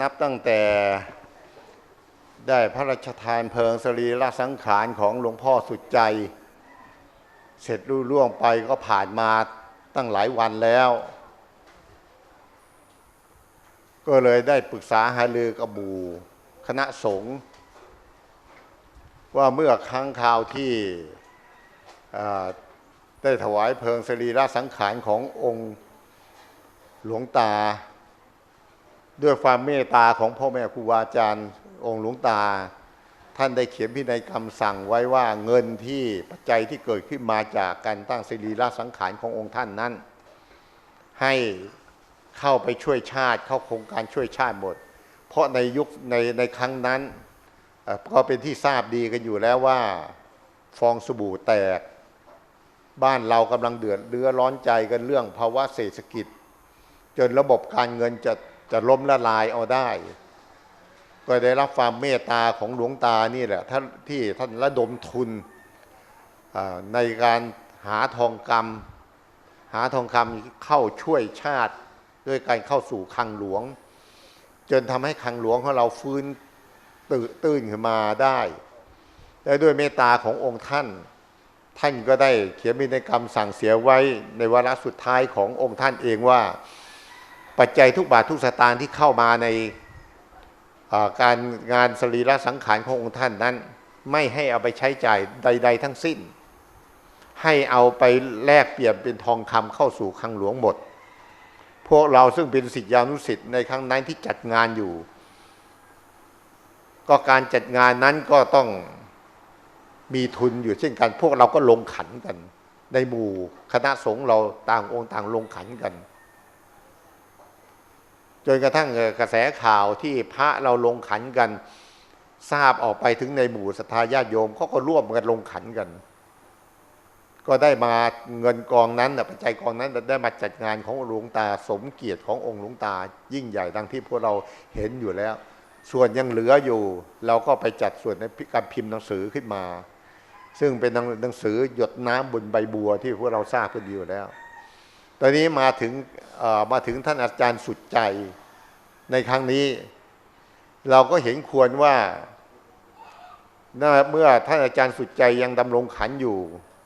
นับตั้งแต่ได้พระราชทานเพลิงสรีระสังขารของหลวงพ่อสุดใจ เสร็จรุ่ล่วงไปก็ผ่านมาตั้งหลายวันแล้ว ก็เลยได้ปรึกษาหารือกับหบูคณะสงฆ์ว่าเมื่อครั้งคราวที่ได้ถวายเพลิงสรีระสังขารขององค์หลวงตา ด้วยความเมตตาของพ่อแม่ครูบาอาจารย์องค์หลวงตา ท่านได้เขียนพินัยกรรมสั่งไว้ว่าเงินที่ปัจจัยที่เกิดขึ้นมาจากการตั้งสรีระสังขารขององค์ท่านนั้น ให้เข้าไปช่วยชาติเข้าโครงการช่วยชาติหมด เพราะในยุคในในครั้งนั้นก็เป็นที่ทราบดีกันอยู่แล้วว่าฟองสบู่แตก บ้านเรากำลังเดือดเรือร้อนใจกันเรื่องภาวะเศรษฐกิจ จนระบบการเงินจะ จะล้มละลายเอาได้ ก็ได้รับความเมตตาของหลวงตานี่แหละท่านที่ท่านระดมทุนในการหาทองคำหาทองคำเข้าช่วยชาติด้วยการเข้าสู่คลังหลวง จนทำให้คลังหลวงของเราฟื้นตื่นตื่นขึ้นมาได้และด้วยเมตตาขององค์ท่าน ท่านก็ได้เขียนพินกรรมสั่งเสียไว้ในวาระสุดท้ายขององค์ท่านเองว่า ปัจจัยทุกบาททุกสตางค์ที่เข้ามาในาการงานสรีระสังขารขององค์ท่านนั้น ไม่ให้เอาไปใช้จ่ายใด ๆ ทั้งสิ้น ให้เอาไปแลกเปลี่ยนเป็นทองคำเข้าสู่คลังหลวงหมด พวกเราซึ่งเป็นสิทธิานุสิทธิ์ในครั้งนั้นที่จัดงานอยู่ ก็การจัดงานนั้นก็ต้องมีทุนอยู่เช่นกัน พวกเราก็ลงขันกัน ในหมู่คณะสงฆ์เราต่างองค์ต่างลงขันกัน จนกระทั่งกระแสข่าวที่พระเราลงขันกัน ทราบออกไปถึงในหมู่ศรัทธาญาติโยมเขาก็ร่วมกันลงขันกัน ก็ได้มาเงินกองนั้นน่ะปัจจัยกองนั้นได้มาจัดงานของหลวงตาสมเกียรติขององค์หลวงตา ยิ่งใหญ่ดังที่พวกเราเห็นอยู่แล้ว ส่วนยังเหลืออยู่ เราก็ไปจัดส่วนในการพิมพ์หนังสือขึ้นมา ซึ่งเป็นหนังสือหยดน้ำบนใบบัวที่พวกเราทราบกันอยู่แล้วตอนนี้มาถึง มาถึงท่านอาจารย์สุดใจในครั้งนี้ เราก็เห็นควรว่าเมื่อท่านอาจารย์สุดใจยังดำรงขันอยู่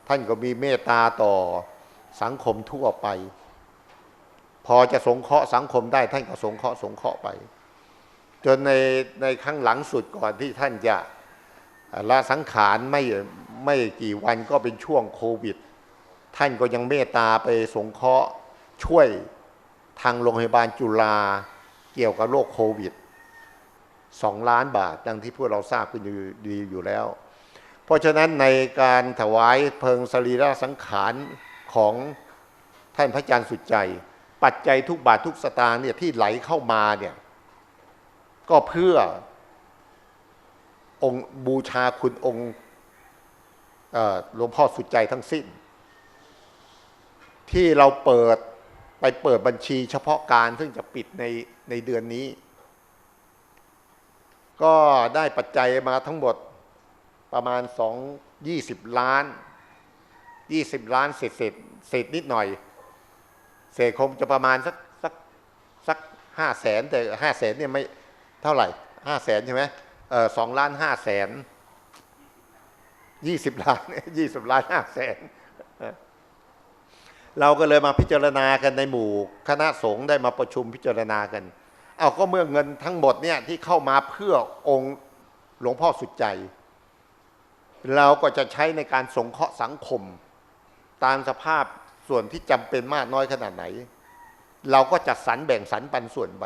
ท่านก็มีเมตตาต่อสังคมทั่วไป พอจะสงเคราะห์สังคมได้ท่านก็สงเคราะห์สงเคราะห์ไป จนในในครั้งหลังสุดก่อนที่ท่านจะละสังขารไม่ไม่กี่วันก็เป็นช่วงโควิด ท่านก็ยังเมตตาไปสงเคราะห์ช่วย ทางโรงพยาบาลจุฬาเกี่ยวกับโรคโควิดสองล้านบาท ดังที่พวกเราทราบกันอยู่ดีอยู่แล้ว เพราะฉะนั้นในการถวายเพลิงสรีระสังขารของท่านพระอาจารย์สุดใจ ปัจจัยทุกบาททุกสตางค์เนี่ยที่ไหลเข้ามาเนี่ยก็เพื่อองค์บูชาคุณองค์หลวงพ่อสุดใจทั้งสิ้น ที่เราเปิด ไปเปิดบัญชีเฉพาะการซึ่งจะปิดในในเดือนนี้ ก็ได้ปัจจัยมาทั้งหมดประมาณสองยี่สิบล้านยี่สิบล้านเศษเศษเศษนิดหน่อย เศษคงจะประมาณสักสักสักห้าแสนแต่ห้าแสนเนี่ยไม่เท่าไหร่ห้าแสนใช่ไหมเออสองล้านห้าแสนยี่สิบล้านยี่สิบล้านห้าแสน เราก็เลยมาพิจารณากันในหมู่ คณะสงฆ์ได้มาประชุมพิจารณากัน เอาก็เมื่อเงินทั้งหมดเนี่ยที่เข้ามาเพื่อองค์หลวงพ่อสุดใจ เราก็จะใช้ในการสงเคราะห์สังคม ตามสภาพส่วนที่จำเป็นมากน้อยขนาดไหน เราก็จัดสรรแบ่งสรรปันส่วนไป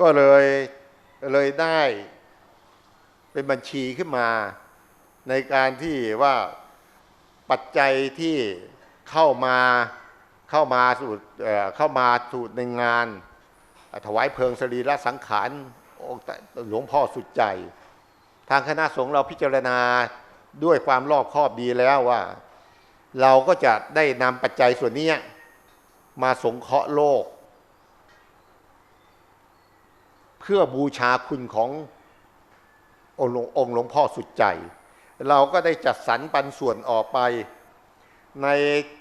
ก็เลยเลยได้เป็นบัญชีขึ้นมาในการที่ว่า ปัจจัยที่เข้ามาเข้ามาสู่เเข้ามาสู่ในงาน ถวายเพลิงสรีระสังขารองหลวงพ่อสุดใจ ทางคณะสงฆ์เราพิจารณาด้วยความรอบคอบดีแล้วว่า เราก็จะได้นำปัจจัยส่วนนี้มาสงเคราะห์โลก เพื่อบูชาคุณขององค์หลวงพ่อสุดใจ เราก็ได้จัดสรรปันส่วนออกไป ใน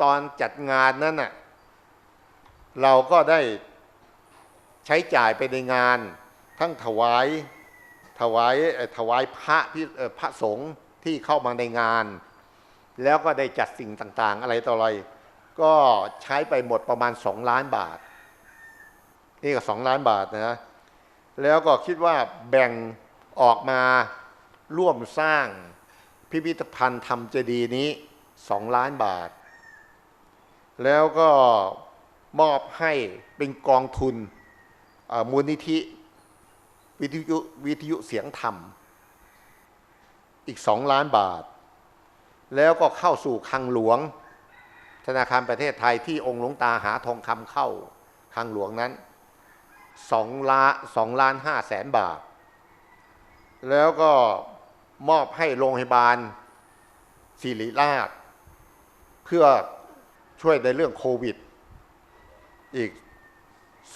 ตอนจัดงานนั้นน่ะเราก็ได้ใช้จ่ายไปในงาน ทั้งถวายถวายถวายพระที่พระสงฆ์ที่เข้ามาในงาน แล้วก็ได้จัดสิ่งต่างๆ อะไรต่ออะไร ก็ใช้ไปหมดประมาณสองล้านบาท นี่ก็สองล้านบาทนะแล้วก็คิดว่าแบ่งออกมาร่วมสร้าง พิพิธภัณฑ์ทำเจดีย์นี้สองล้านบาท แล้วก็มอบให้เป็นกองทุนมูลนิธิวิทยุวิทยุเสียงธรรม อีกสองล้านบาท แล้วก็เข้าสู่คลังหลวง ธนาคารประเทศไทยที่องค์หลวงตาหาทองคำเข้าคลังหลวงนั้นสองล้านสองล้านห้าแสนบาท แล้วก็ มอบให้โรงพยาบาลศิริราช เพื่อช่วยในเรื่องโควิด อีก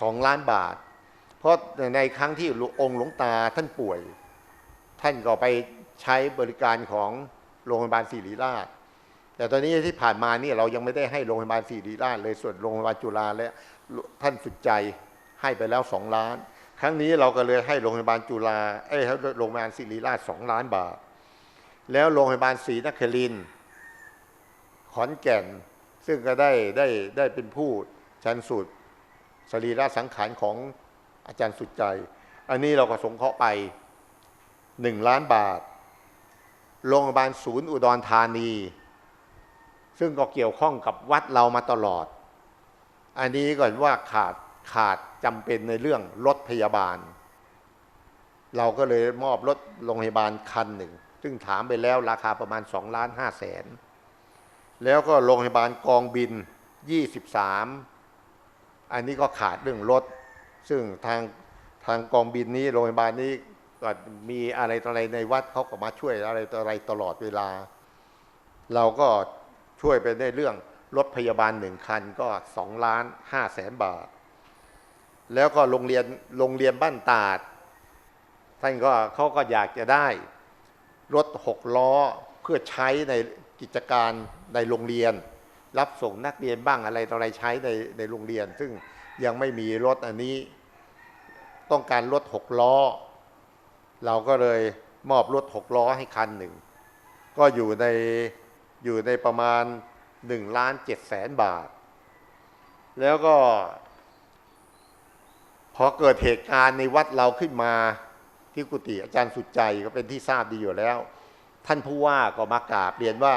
สองล้านบาท เพราะในครั้งที่องค์หลวงตาท่านป่วย ท่านก็ไปใช้บริการของโรงพยาบาลศิริราช แต่ตอนนี้ที่ผ่านมานี่เรายังไม่ได้ให้โรงพยาบาลศิริราชเลยส่วนโรงพยาบาลจุฬาและท่านสุดใจให้ไปแล้วสองล้าน รั้งนี้เราก็เลยให้โรงพยาบาลจุฬาเอ้ยโรงพยาบาลศิริราชสองล้านบาท แล้วโรงพยาบาลศรีนครินขอนแก่น ซึ่งก็ได้ได้ได้เป็นผู้ชันสูตรสรีระสังขารของอาจารย์สุดใจ อันนี้เราก็สงเคราะห์ไปหนึ่งล้านบาท โรงพยาบาลศูนย์อุดรธานี ซึ่งก็เกี่ยวข้องกับวัดเรามาตลอด อันนี้ก่อนว่าขาดขาด จำเป็นในเรื่องรถพยาบาล เราก็เลยมอบรถโรงพยาบาลคันหนึ่ง ซึ่งถามไปแล้วราคาประมาณ2ล้าน5แสนแล้วก็โรงพยาบาลกองบิน 23 อันนี้ก็ขาดเรื่องรถ ซึ่งทางทางกองบินนี้โรงพยาบาลนี้ก็มีอะไรต่ออะไรในวัดเขาก็มาช่วยอะไรต่ออะไรตลอดเวลา เราก็ช่วยไปในเรื่องรถพยาบาลหนึ่งคันก็สองล้านห้าแสนบาท แล้วก็โรงเรียนโรงเรียนบ้านตาด ท่านก็เขาก็อยากจะได้รถหกล้อเพื่อใช้ในกิจการในโรงเรียน รับส่งนักเรียนบ้างอะไรต่ออะไรใช้ในในโรงเรียน ซึ่งยังไม่มีรถอันนี้ต้องการรถหกล้อ เราก็เลยมอบรถหกล้อให้คันหนึ่ง ก็อยู่ในอยู่ในประมาณหนึ่งล้านเจ็ดแสนบาท แล้วก็ พอเกิดเหตุการณ์ในวัดเราขึ้นมาที่กุฏิอาจารย์สุดใจก็เป็นที่ทราบดีอยู่แล้ว ท่านผู้ว่าก็มากราบเรียนว่า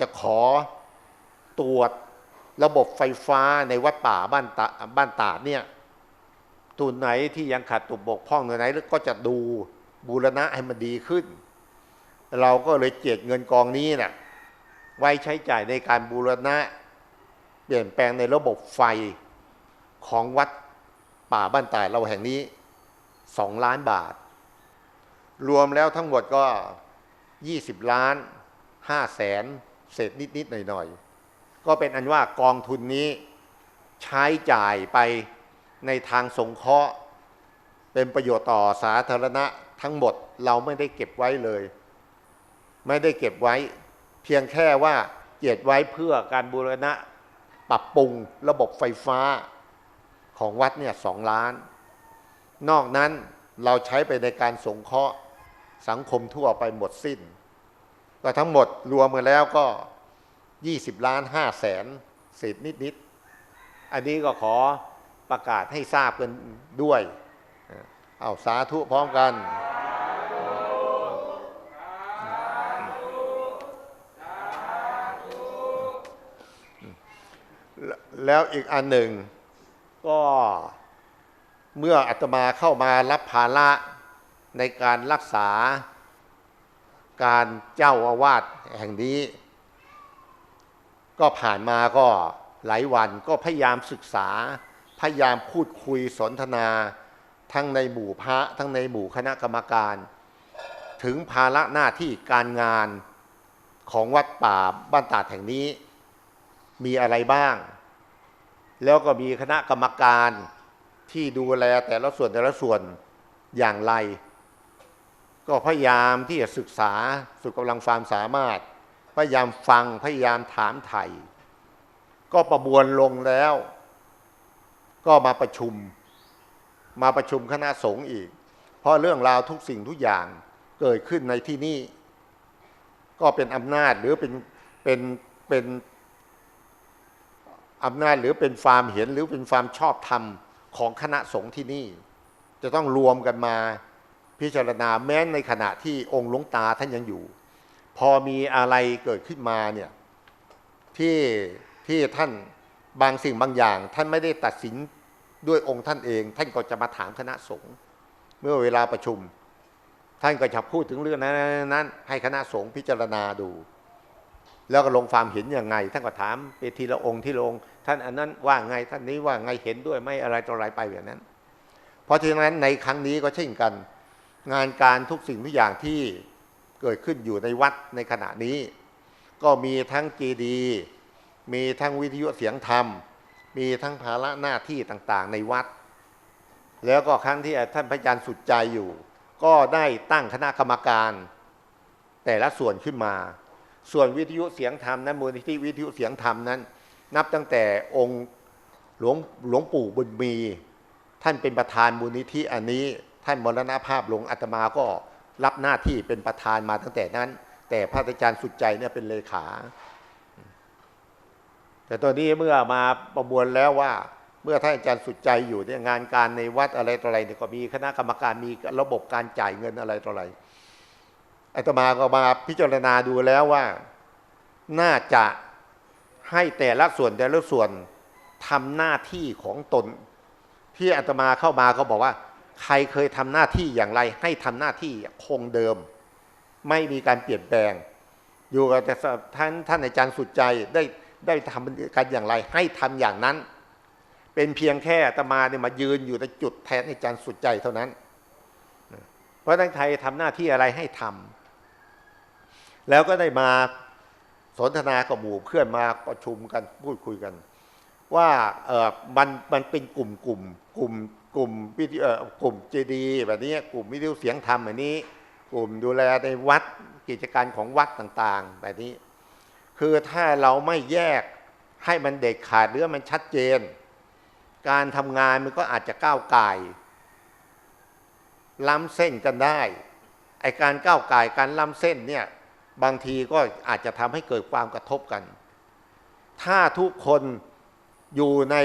จะขอตรวจระบบไฟฟ้าในวัดป่าบ้านตาบ้านตาดเนี่ยตุนไหนที่ยังขาดตุกบกพร่องตัวไหนก็จะดูบูรณะให้มันดีขึ้น เราก็เลยเจียดเงินกองนี้นะ่ะไว้ใช้จ่ายในการบูรณะ เปลี่ยนแปลงในระบบไฟของวัด ป่าบ้านตาดเราแห่งนี้สองล้านบาท รวมแล้วทั้งหมดก็ยี่สิบล้านห้าแสนเศษนิดๆหน่อยๆ ก็เป็นอันว่ากองทุนนี้ใช้จ่ายไปในทางสงเคราะห์ เป็นประโยชน์ต่อสาธารณะทั้งหมดเราไม่ได้เก็บไว้เลย ไม่ได้เก็บไว้ เพียงแค่ว่าเกียรติไว้เพื่อการบูรณะปรับปรุงระบบไฟฟ้า ของวัดเนี่ยสองล้าน นอกนั้นเราใช้ไปในการสงเคราะห์สังคมทั่วไปหมดสิ้น ก็ทั้งหมดรวมกันแล้วก็ 20 ล้าน5แสนเศษนิดๆอันนี้ก็ขอประกาศให้ทราบกันด้วย เอาสาธุพร้อมกันแล้วอีกอันหนึ่ง ก็เมื่ออาตมาเข้ามารับภาระในการรักษาการเจ้าอาวาสแห่งนี้ ก็ผ่านมาก็หลายวันก็พยายามศึกษา พยายามพูดคุยสนทนา ทั้งในหมู่พระทั้งในหมู่คณะกรรมการ ถึงภาระหน้าที่การงานของวัดป่าบ้านตาดแห่งนี้ มีอะไรบ้าง แล้วก็มีคณะกรรมการที่ดูแลแต่ละส่วนแต่ละส่วนอย่างไร ก็พยายามที่จะศึกษาสุดกำลังความสามารถ พยายามฟังพยายามถามไถ่ก็ประมวลลงแล้ว ก็มาประชุม มาประชุมคณะสงฆ์อีก เพราะเรื่องราวทุกสิ่งทุกอย่างเกิดขึ้นในที่นี่ ก็เป็นอำนาจหรือเป็นเป็นเป็น อำนาจหรือเป็นความเห็นหรือเป็นความชอบธรรมของคณะสงฆ์ที่นี่ จะต้องรวมกันมาพิจารณาแม้ในขณะที่องค์หลวงตาท่านยังอยู่ พอมีอะไรเกิดขึ้นมาเนี่ยที่ที่ท่านบางสิ่งบางอย่าง ท่านไม่ได้ตัดสินด้วยองค์ท่านเอง ท่านก็จะมาถามคณะสงฆ์เมื่อเวลาประชุม ท่านก็จะพูดถึงเรื่องนั้นนั้นให้คณะสงฆ์พิจารณาดู แล้วก็ลงความเห็นยังไง ท่านก็ถามไปทีละองค์ที่ลงท่านอันนั้นว่าไงท่านนี้ว่าไงเห็นด้วยไหมอะไรต่ออะไรไปแบบนั้น เพราะฉะนั้นในครั้งนี้ก็เช่นกัน งานการทุกสิ่งทุกอย่างที่เกิดขึ้นอยู่ในวัดในขณะนี้ ก็มีทั้งเจดีมีทั้งวิทยุเสียงธรรม มีทั้งภาระหน้าที่ต่างๆ ในวัด แล้วก็ครั้งที่ท่านพระอาจารย์สุดใจอยู่ ก็ได้ตั้งคณะกรรมการ แต่ละส่วนขึ้นมา ส่วนวิทยุเสียงธรรมนั้นมูลนิธิวิทยุเสียงธรรมนั้น นับตั้งแต่องค์หลวงหลวงปู่บุญมี ท่านเป็นประธานมูลนิธิอันนี้ ท่านมรณภาพลงอาตมาก็รับหน้าที่เป็นประธานมาตั้งแต่นั้น แต่พระอาจารย์สุดใจเนี่ยเป็นเลขา แต่ตอนนี้เมื่อมาประมวลแล้วว่าเมื่อท่านอาจารย์สุดใจอยู่เนี่ยงานการในวัดอะไรต่ออะไรเนี่ยก็มีคณะกรรมการมีระบบการจ่ายเงินอะไรต่ออะไร อาตมาก็มาพิจารณาดูแล้วว่าน่าจะให้แต่ละส่วนแต่ละส่วนทำหน้าที่ของตน ที่อาตมาเข้ามาก็บอกว่า ใครเคยทำหน้าที่อย่างไร ให้ทำหน้าที่คงเดิม ไม่มีการเปลี่ยนแปลง อยู่กับแต่ท่านท่านอาจารย์สุดใจได้ได้ทำกันอย่างไร ให้ทำอย่างนั้น เป็นเพียงแค่อาตมาเนี่ยมายืนอยู่ในจุดแทนอาจารย์สุดใจเท่านั้น เพราะนั้นใครทำหน้าที่อะไรให้ทำ แล้วก็ได้มาสนทนากับหมู่เพื่อนมาประชุมกันพูดคุยกัน ว่าเออมันมันเป็นกลุ่มกลุ่มกลุ่มกลุ่มวิทยุเออกลุ่มเจดีแบบนี้กลุ่มวิทยุเสียงธรรมแบบนี้ กลุ่มดูแลในวัดกิจการของวัดต่างๆ แบบนี้ คือถ้าเราไม่แยกให้มันเด็ดขาดหรือมันชัดเจน การทำงานมันก็อาจจะก้าวไก่ล้ำเส้นกันได้ไอการก้าวไก่การล้ำเส้นเนี่ย บางทีก็อาจจะทำให้เกิดความกระทบกัน ถ้าทุกคนอยู่ใน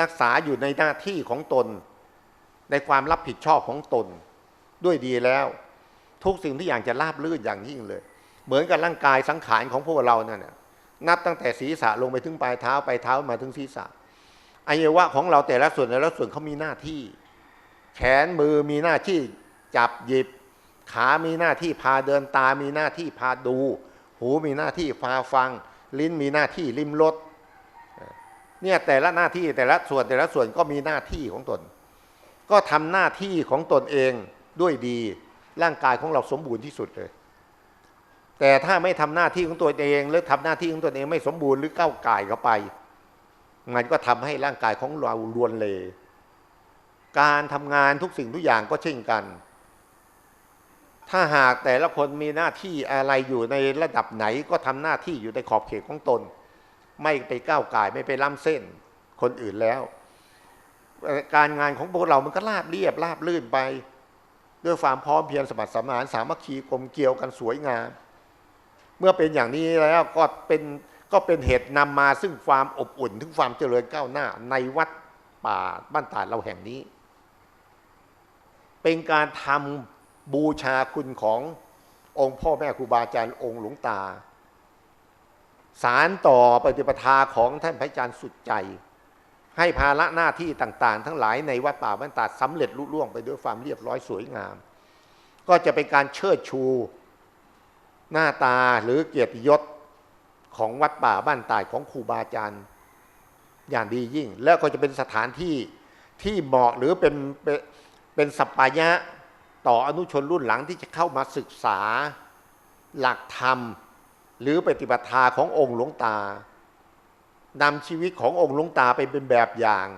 รักษาอยู่ในหน้าที่ของตน ในความรับผิดชอบของตน ด้วยดีแล้ว ทุกสิ่งที่อย่างจะราบลื่นอย่างยิ่งเลย เหมือนกับร่างกายสังขารของพวกเราเนั่นนะนับตั้งแต่ศีรษะลงไปถึงปลายเท้าปลายเท้ามาถึงศีรษะอวัยวะของเราแต่ละส่วนแต่ละส่วนเขามีหน้าที่ แขนมือมีหน้าที่จับหยิบ ขามีหน้าที่พาเดินตามีหน้าที่พาดู หูมีหน้าที่พาฟัง ลิ้นมีหน้าที่ลิ้มรสเนี่ยแต่ละหน้าที่แต่ละส่วนแต่ละส่วนก็มีหน้าที่ของตน ก็ทำหน้าที่ของตนเองด้วยดีร่างกายของเราสมบูรณ์ที่สุดเลย แต่ถ้าไม่ทำหน้าที่ของตัวเองหรือทำหน้าที่ของตัวเองไม่สมบูรณ์หรือก้าวไก่เข้าไปมันก็ทำให้ร่างกายของเราลวนเลการทำงานทุกสิ่งทุกอย่างก็เช่นกัน ถ้าหากแต่ละคนมีหน้าที่อะไรอยู่ในระดับไหนก็ทำหน้าที่อยู่ในขอบเขตของตน ไม่ไปก้าวไก่ายไม่ไปล้ำเส้นคนอื่นแล้ว การงานของพวกเรามันก็ราบเรียบราบลื่นไป ด้วยความพร้อมเพรียงสมัครสมานสามัคคีกลมเกลียวกันสวยงาม เมื่อเป็นอย่างนี้แล้วก็เป็นก็เป็นเหตุนำมาซึ่งความอบอุ่นถึงความเจริญก้าวหน้า ในวัดป่าบ้านตาดเราแห่งนี้ เป็นการทำ บูชาคุณขององค์พ่อแม่ครูบาอาจารย์องค์หลวงตา สารต่อปฏิปทาของท่านพระอาจารย์สุดใจ ให้ภาระหน้าที่ต่างๆ ทั้งหลายในวัดป่าบ้านตาดสำเร็จลุล่วงไปด้วยความเรียบร้อยสวยงาม ก็จะเป็นการเชิดชูหน้าตาหรือเกียรติยศของวัดป่าบ้านตาดของครูบาอาจารย์อย่างดียิ่ง แล้วก็จะเป็นสถานที่ที่เหมาะหรือเป็นเป็นเป็นสัปปายะ ต่ออนุชนรุ่นหลังที่จะเข้ามาศึกษาหลักธรรม หรือปฏิบัติทาขององค์หลวงตานำชีวิตขององค์หลวงตาไปเป็นแบบอย่าง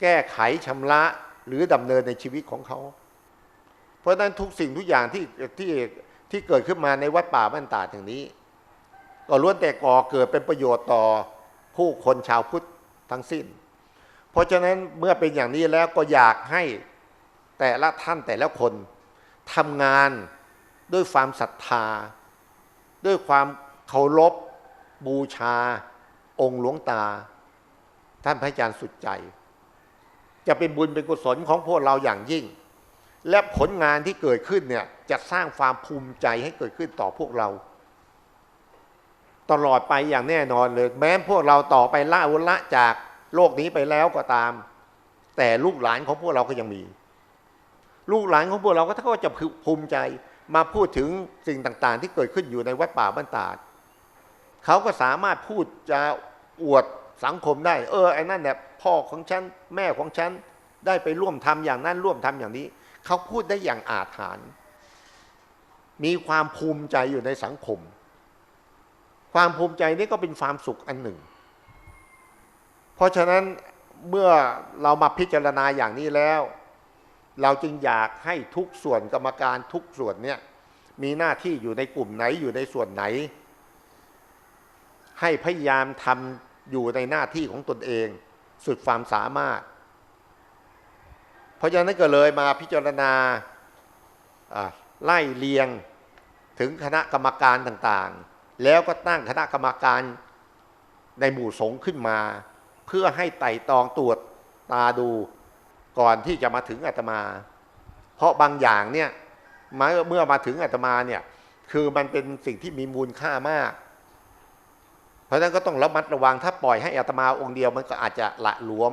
แก้ไขชำระหรือดำเนินในชีวิตของเขา เพราะฉะนั้นทุกสิ่งทุกอย่างที่ที่ที่เกิดขึ้นมาในวัดป่าบ้านตาดอย่างนี้ ก็ล้วนแต่ก่อเกิดเป็นประโยชน์ต่อผู้คนชาวพุทธทั้งสิ้น เพราะฉะนั้นเมื่อเป็นอย่างนี้แล้วก็อยากให้ แต่ละท่านแต่ละคนทำงานด้วยความศรัทธา ด้วยความเคารพบูชา องค์หลวงตา ท่านพระอาจารย์สุดใจ จะเป็นบุญเป็นกุศลของพวกเราอย่างยิ่ง และผลงานที่เกิดขึ้นเนี่ยจะสร้างความภูมิใจให้เกิดขึ้นต่อพวกเรา ตลอดไปอย่างแน่นอนเลย แม้พวกเราต่อไปละอุละจากโลกนี้ไปแล้วก็ตาม แต่ลูกหลานของพวกเราก็ยังมี ลูกหลานของพวกเราก็ก็จะภูมิใจมาพูดถึงสิ่งต่างๆ ที่เกิดขึ้นอยู่ในวัดป่าบ้านตาดเขาก็สามารถพูดจะอวดสังคมได้ เออไอ้นั่นเนี่ยพ่อของฉันแม่ของฉันได้ไปร่วมทำอย่างนั้นร่วมทำอย่างนี้ เขาพูดได้อย่างอาถรรพ์มีความภูมิใจอยู่ในสังคม ความภูมิใจนี่ก็เป็นความสุขอันหนึ่ง เพราะฉะนั้นเมื่อเรามาพิจารณาอย่างนี้แล้ว เราจึงอยากให้ทุกส่วนกรรมการทุกส่วนเนี่ยมีหน้าที่อยู่ในกลุ่มไหนอยู่ในส่วนไหน ให้พยายามทำอยู่ในหน้าที่ของตนเอง สุดความสามารถ เพราะฉะนั้นก็เลยมาพิจารณาไล่เลียงถึงคณะกรรมการต่างๆ แล้วก็ตั้งคณะกรรมการในหมู่สงฆ์ขึ้นมา เพื่อให้ไต่ตองตรวจตาดู ก่อนที่จะมาถึงอาตมา เพราะบางอย่างเนี่ยเมื่อเมื่อมาถึงอาตมาเนี่ยคือมันเป็นสิ่งที่มีมูลค่ามาก เพราะฉะนั้นก็ต้องระมัดระวังถ้าปล่อยให้อาตมาองค์เดียวมันก็อาจจะละหลวม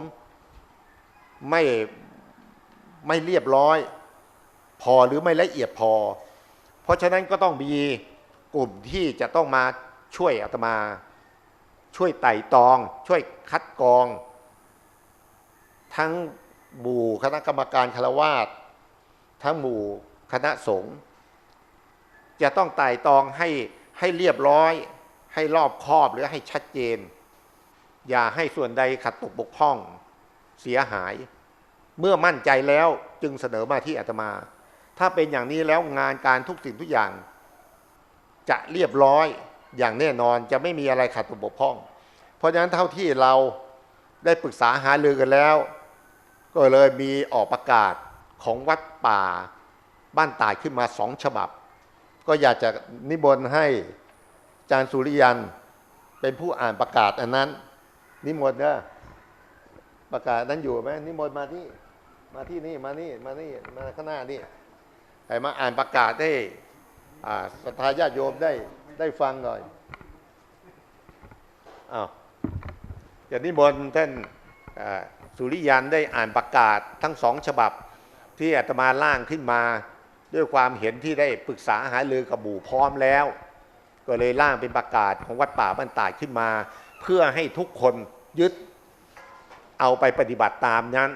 ไม่ไม่เรียบร้อย พอหรือไม่ละเอียดพอ เพราะฉะนั้นก็ต้องมีกลุ่มที่จะต้องมาช่วยอาตมา ช่วยไต่ตอง ช่วยคัดกรอง ทั้ง หมู่คณะกรรมการคารวาสทั้งหมู่คณะสงฆ์จะต้องไต่ตองให้ให้เรียบร้อย ให้รอบคอบหรือให้ชัดเจน อย่าให้ส่วนใดขัดตกบกพร่องเสียหาย เมื่อมั่นใจแล้วจึงเสนอมาที่อาตมา ถ้าเป็นอย่างนี้แล้วงานการทุกสิ่งทุกอย่าง จะเรียบร้อยอย่างแน่นอนจะไม่มีอะไรขัดตกบกพร่อง เพราะฉะนั้นเท่าที่เราได้ปรึกษาหารือกันแล้ว ก็เลยมีออกประกาศของวัดป่าบ้านตายขึ้นมาสองฉบับ ก็อยากจะนิมนให้อาจารย์สุริยันเป็นผู้อ่านประกาศอันนั้น นิมนต์นะประกาศนั้นอยู่ไหมนิมนต์มาที่มาที่นี่มานี่มานี่มาข้างหน้านี่ไอ้มาอ่านประกาศให้อ่าศรัทธาญาติโยมได้ได้ฟังหน่อยอ้าวอย่านิมนต์ท่านอ่า สุริยันได้อ่านประกาศทั้งสองฉบับที่อาตมาล่างขึ้นมา ด้วยความเห็นที่ได้ปรึกษาหารือกับหมู่พร้อมแล้ว ก็เลยล่างเป็นประกาศของวัดป่าบ้านตาดขึ้นมา เพื่อให้ทุกคนยึดเอาไปปฏิบัติตามนั้น